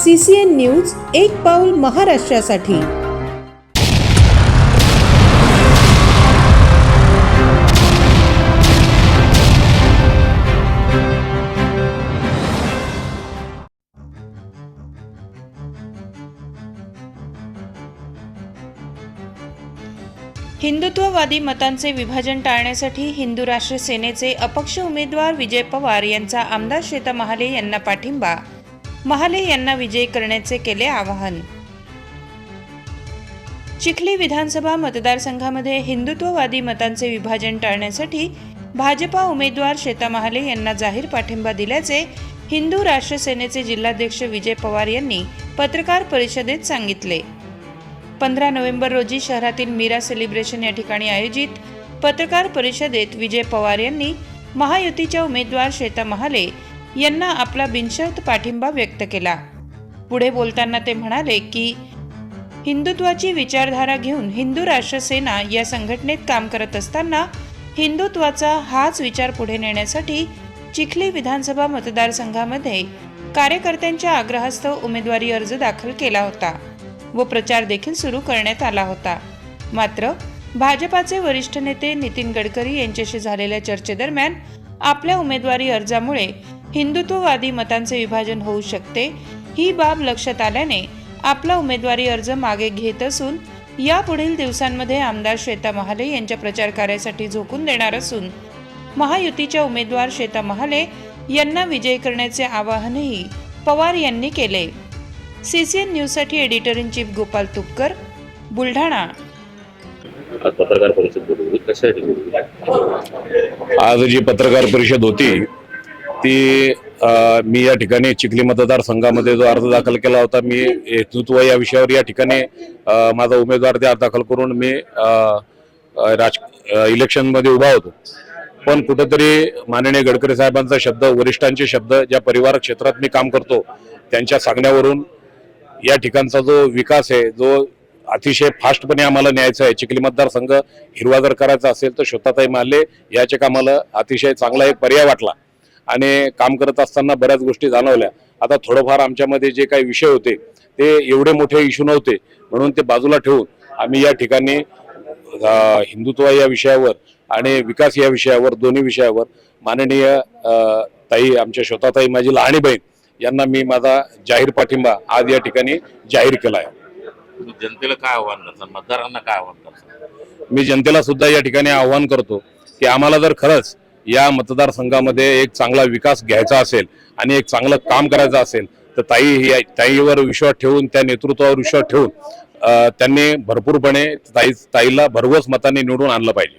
C C N news एक पाऊल महाराष्ट्रासाठी. हिंदुत्ववादी मतांचे विभाजन टाळण्यासाठी हिंदू राष्ट्र सेनेचे अपक्ष उमेदवार विजय पवार यांचा आमदार श्वेता महाले यांना पाठिंबा महाले यांना विजयी करण्याचे केले आवाहन. चिखली विधानसभा मतदारसंघामध्ये हिंदुत्ववादी मतांचे विभाजन टाळण्यासाठी भाजपा उमेदवार श्वेता महाले यांना जाहीर पाठिंबा दिल्याचे हिंदू राष्ट्र सेनेचे जिल्हाध्यक्ष विजय पवार यांनी पत्रकार परिषदेत सांगितले. पंधरा नोव्हेंबर रोजी शहरातील मीरा सेलिब्रेशन या ठिकाणी आयोजित पत्रकार परिषदेत विजय पवार यांनी महायुतीच्या उमेदवार श्वेता महाले यांना आपला बिनशर्त पाठिंबा व्यक्त केला. पुढे बोलताना ते म्हणाले की हिंदुत्वाची विचारधारा घेऊन हिंदू राष्ट्र सेना या संघटनेत काम करत असताना हिंदुत्वाचा हाच विचार पुढे नेण्यासाठी चिखली विधानसभा मतदारसंघामध्ये कार्यकर्त्यांच्या आग्रहास्तव उमेदवारी अर्ज दाखल केला होता व प्रचार देखील सुरू करण्यात आला होता. मात्र भाजपाचे वरिष्ठ नेते नितीन गडकरी यांच्याशी झालेल्या चर्चेदरम्यान आपल्या उमेदवारी अर्जामुळे हिंदुत्ववादी मतांचे विभाजन होऊ शकते ही बाब लक्षात आल्याने आपला उमेदवारी अर्ज मागे घेत असून यापुढील दिवसांमध्ये आमदार श्वेता महाले यांच्या प्रचार कार्यासाठी झोकून देणार असून महायुतीच्या उमेदवार श्वेता महाले यांना विजयी करण्याचे आवाहनही पवार यांनी केले. सीसीएन न्यूजसाठी editor in chief Gopal Tupkar Buldhana. आज पत्रकार परिषद बोलवली कशासाठी बोलवली आज जी पत्रकार परिषद होती ती मी या ठिकाणी चिखली मतदारसंघामध्ये जो अर्ज दाखल केला होता मी हेतुत्व या विषयावर या ठिकाणी माझा उमेदवार ते अर्ज दाखल करून मी राज इलेक्शनमध्ये उभा होतो. पण कुठंतरी माननीय गडकरी साहेबांचा शब्द वरिष्ठांचे शब्द ज्या परिवार क्षेत्रात मी काम करतो त्यांच्या सांगण्यावरून या ठिकाणचा जो विकास आहे जो अतिशय फास्टपणे आम्हाला न्यायचा आहे चिखली मतदारसंघ हिरवा जर करायचा असेल तर श्वेताताई माले याचे कामाला अतिशय चांगला एक पर्याय वाटला. आणि काम करत असताना बऱ्याच गोष्टी जाणवल्या. आता थोडंफार आमच्यामध्ये जे काही विषय होते ते एवढे मोठे इश्यू नव्हते. म्हणून ते बाजूला ठेवून आम्ही या ठिकाणी हिंदुत्व या विषयावर आणि विकास या विषयावर दोन्ही विषयावर माननीय ताई आमच्या श्रोताताई माझी लहाणी बहीण यांना मी माझा जाहीर पाठिंबा आज या ठिकाणी जाहीर केला आहे जनतेला काय आव्हान करता? मतदारांना काय आव्हान करता? मी जनतेला सुद्धा या ठिकाणी आव्हान करतो की आम्हाला जर खरंच या मतदारसंघामध्ये एक चांगला विकास घ्यायचा असेल आणि एक चांगलं काम करायचं असेल तर ताई ही- ताईवर विश्वास ठेवून त्या नेतृत्वावर विश्वास ठेवून त्यांनी भरपूरपणे ताई ताईला भरघोस मताने निवडून आणलं पाहिजे.